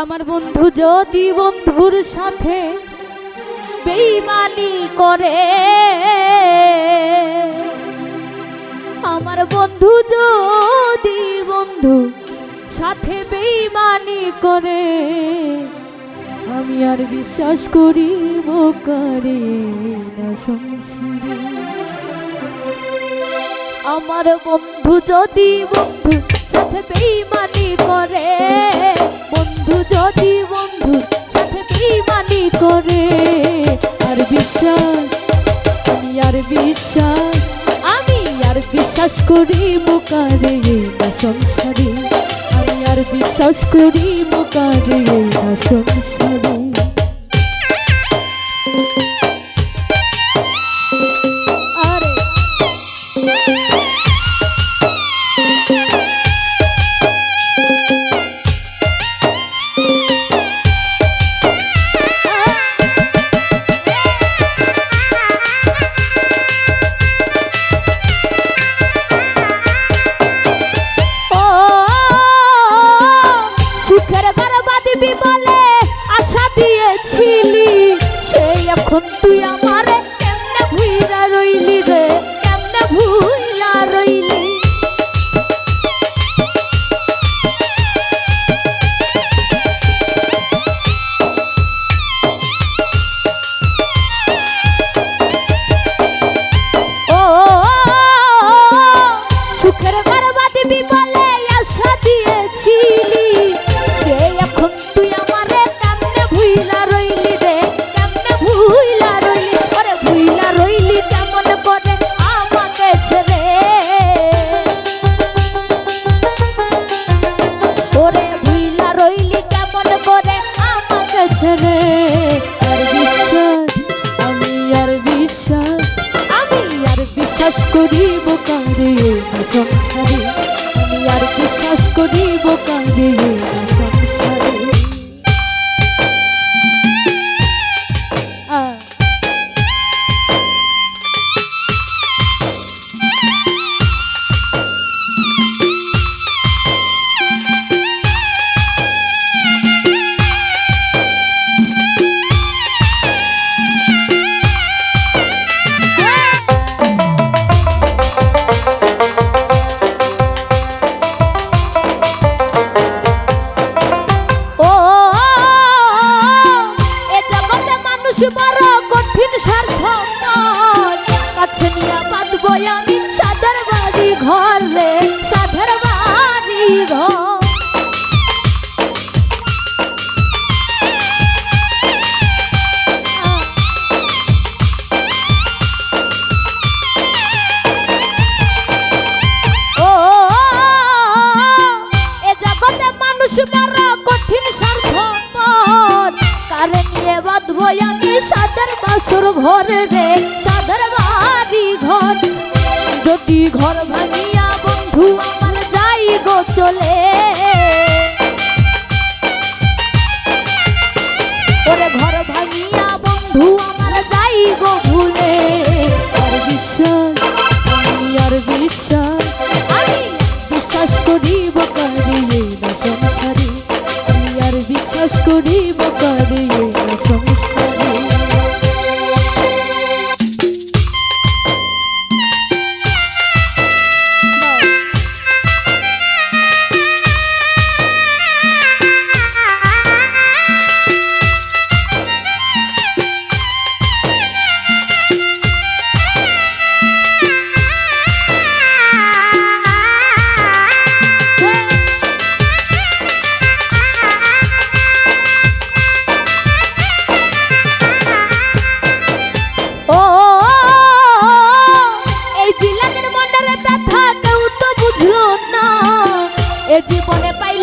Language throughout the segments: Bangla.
আমার বন্ধু যদি বন্ধুর সাথে বেইমানি করে, আমার বন্ধু যদি বন্ধু সাথে বেইমানি করে, আমি আর বিশ্বাস করি করে না সংসারে? আমার বন্ধু যদি বন্ধু সাথে বেইমানি করে বন্ধু, যদি বন্ধু সাথে বেইমানি করে, আর বিশ্বাস, আমি আর বিশ্বাস, আমি আর বিশ্বাস করি মোকারে না সংসারে, আমি আর বিশ্বাস করি মোকারে না সংসারে। এখন তুই আমারে কেমনে ভুইরা রইলি রে? কেমনে ভুইলা রইলি? সুখের বরবাদ বলে। আশা না সংসারে আমি আর করি de bora সাদের ঘর রে সাদের বাড়ি ঘর। যদি ঘর ভাঙিয়া বন্ধু আমার যাই গো চলে। ঘর ভাঙিয়া বন্ধু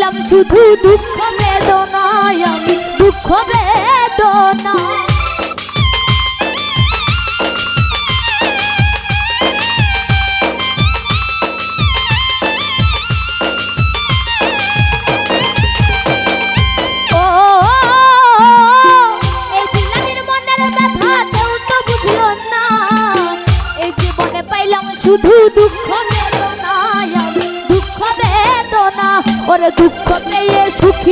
পাইলাম শুধু দুঃখ বেদনায় আমি দুঃখ বেদনা ও এই ওরে দুঃখ পেয়ে সুখ,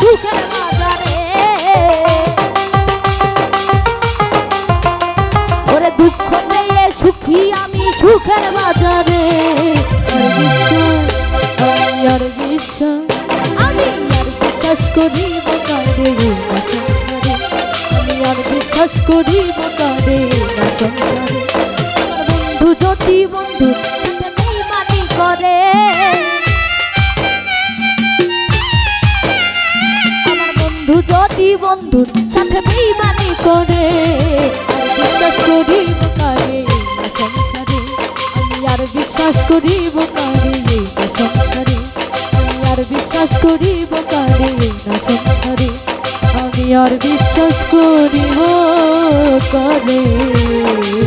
সুখের বাজারে। ওরে দুঃখ পেয়ে সুখী, আমি সুখের বাজারে। বন্ধু যদি বন্ধু বিশ্বাস করিব কারে কারে না সংসারে আমি আর বিশ্বাস করিব কারে না সংসারে আমি আর বিশ্বাস করিব কারে?